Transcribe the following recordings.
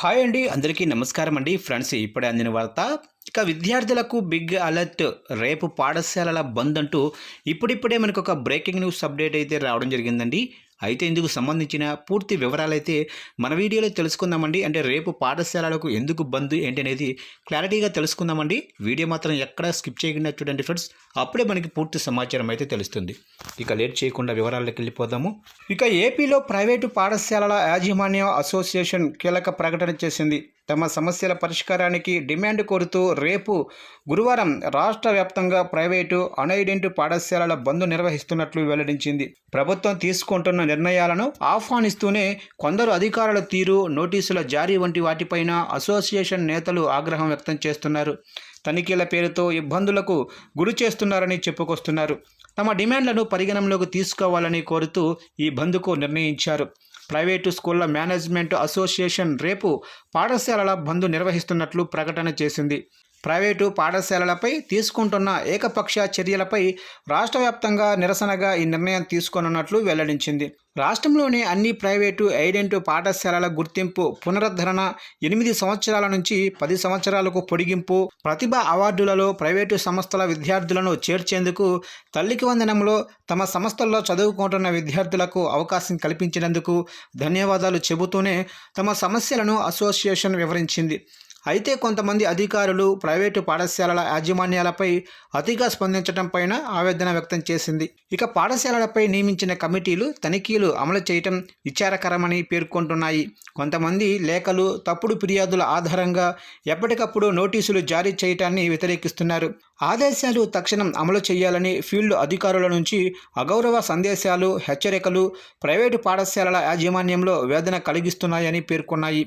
Hi అండి అందరికీ నమస్కారం అండి. ఫ్రెండ్స్ ఇప్పుడే అందిన వార్త ఇక విద్యార్థులకు బిగ్ అలర్ట్ రేపు పాఠశాలల బంద్ అంటూ ఇప్పుడిప్పుడే మనకు ఒక బ్రేకింగ్ న్యూస్ అప్డేట్ అయితే రావడం జరిగిందండి. అయితే ఇందుకు సంబంధించిన పూర్తి వివరాలైతే మన వీడియోలో తెలుసుకుందామండి. అంటే రేపు పాఠశాలలకు ఎందుకు బంద్ ఏంటి అనేది క్లారిటీగా తెలుసుకుందామండి. వీడియో మాత్రం ఎక్కడా స్కిప్ చేయకుండా చూడండి ఫ్రెండ్స్. అప్పుడే మనకి పూర్తి సమాచారం అయితే తెలుస్తుంది. ఇక లేట్ చేయకుండా వివరాల్లోకి వెళ్ళిపోదాము. ఇక ఏపీలో ప్రైవేటు పాఠశాలల యాజమాన్య అసోసియేషన్ కీలక ప్రకటన చేసింది. తమ సమస్యల పరిష్కారానికి డిమాండ్ కోరుతూ రేపు గురువారం రాష్ట్ర వ్యాప్తంగా ప్రైవేటు అన్ఎయిడెంట్ పాఠశాలల బంద్ నిర్వహిస్తున్నట్లు వెల్లడించింది. ప్రభుత్వం తీసుకుంటున్న నిర్ణయాలను ఆహ్వానిస్తూనే కొందరు అధికారుల తీరు నోటీసుల జారీ వంటి వాటిపైన అసోసియేషన్ నేతలు ఆగ్రహం వ్యక్తం చేస్తున్నారు. తనిఖీల పేరుతో ఇబ్బందులకు గురి చేస్తున్నారని చెప్పుకొస్తున్నారు. తమ డిమాండ్లను పరిగణనలోకి తీసుకోవాలని కోరుతూ ఈ బంద్కు నిర్ణయించారు. ప్రైవేటు స్కూళ్ళ మేనేజ్మెంట్ అసోసియేషన్ రేపు పాఠశాలల బంద్ నిర్వహిస్తున్నట్లు ప్రకటన చేసింది. ప్రైవేటు పాఠశాలలపై తీసుకుంటున్న ఏకపక్ష చర్యలపై రాష్ట్ర వ్యాప్తంగా నిరసనగా ఈ నిర్ణయం తీసుకోనున్నట్లు వెల్లడించింది. రాష్ట్రంలోని అన్ని ప్రైవేటు ఐడెంటు పాఠశాలల గుర్తింపు పునరుద్ధరణ ఎనిమిది సంవత్సరాల నుంచి పది సంవత్సరాలకు పొడిగింపు ప్రతిభ అవార్డులలో ప్రైవేటు సంస్థల విద్యార్థులను చేర్చేందుకు తల్లికి వందనంలో తమ సంస్థల్లో చదువుకుంటున్న విద్యార్థులకు అవకాశం కల్పించినందుకు ధన్యవాదాలు చెబుతూనే తమ సమస్యలను అసోసియేషన్ వివరించింది. అయితే కొంతమంది అధికారులు ప్రైవేటు పాఠశాలల యాజమాన్యాలపై అతిగా స్పందించడంపైన ఆవేదన వ్యక్తం చేసింది. ఇక పాఠశాలలపై నియమించిన కమిటీలు తనిఖీలు అమలు చేయటం విచారకరమని పేర్కొంటున్నాయి. కొంతమంది లేఖలు తప్పుడు ఫిర్యాదుల ఆధారంగా ఎప్పటికప్పుడు నోటీసులు జారీ చేయటాన్ని వ్యతిరేకిస్తున్నారు. ఆదేశాలు తక్షణం అమలు చేయాలని ఫీల్డ్ అధికారుల నుంచి అగౌరవ సందేశాలు హెచ్చరికలు ప్రైవేటు పాఠశాలల యాజమాన్యంలో వేదన కలిగిస్తున్నాయని పేర్కొన్నాయి.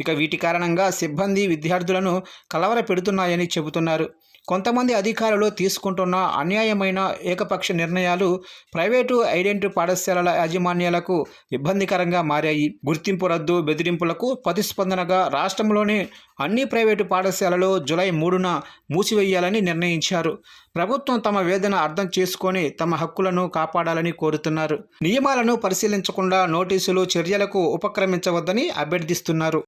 ఇక వీటి కారణంగా సిబ్బంది విద్యార్థులను కలవర పెడుతున్నాయని చెబుతున్నారు. కొంతమంది అధికారులు తీసుకుంటున్న అన్యాయమైన ఏకపక్ష నిర్ణయాలు ప్రైవేటు ఐడెంటి పాఠశాలల యాజమాన్యాలకు ఇబ్బందికరంగా మారాయి. గుర్తింపు రద్దు బెదిరింపులకు ప్రతిస్పందనగా రాష్ట్రంలోని అన్ని ప్రైవేటు పాఠశాలలు జులై మూడున మూసివేయాలని నిర్ణయించారు. ప్రభుత్వం తమ వేదన అర్థం చేసుకొని తమ హక్కులను కాపాడాలని కోరుతున్నారు. నియమాలను పరిశీలించకుండా నోటీసులు చర్యలకు ఉపక్రమించవద్దని అభ్యర్థిస్తున్నారు.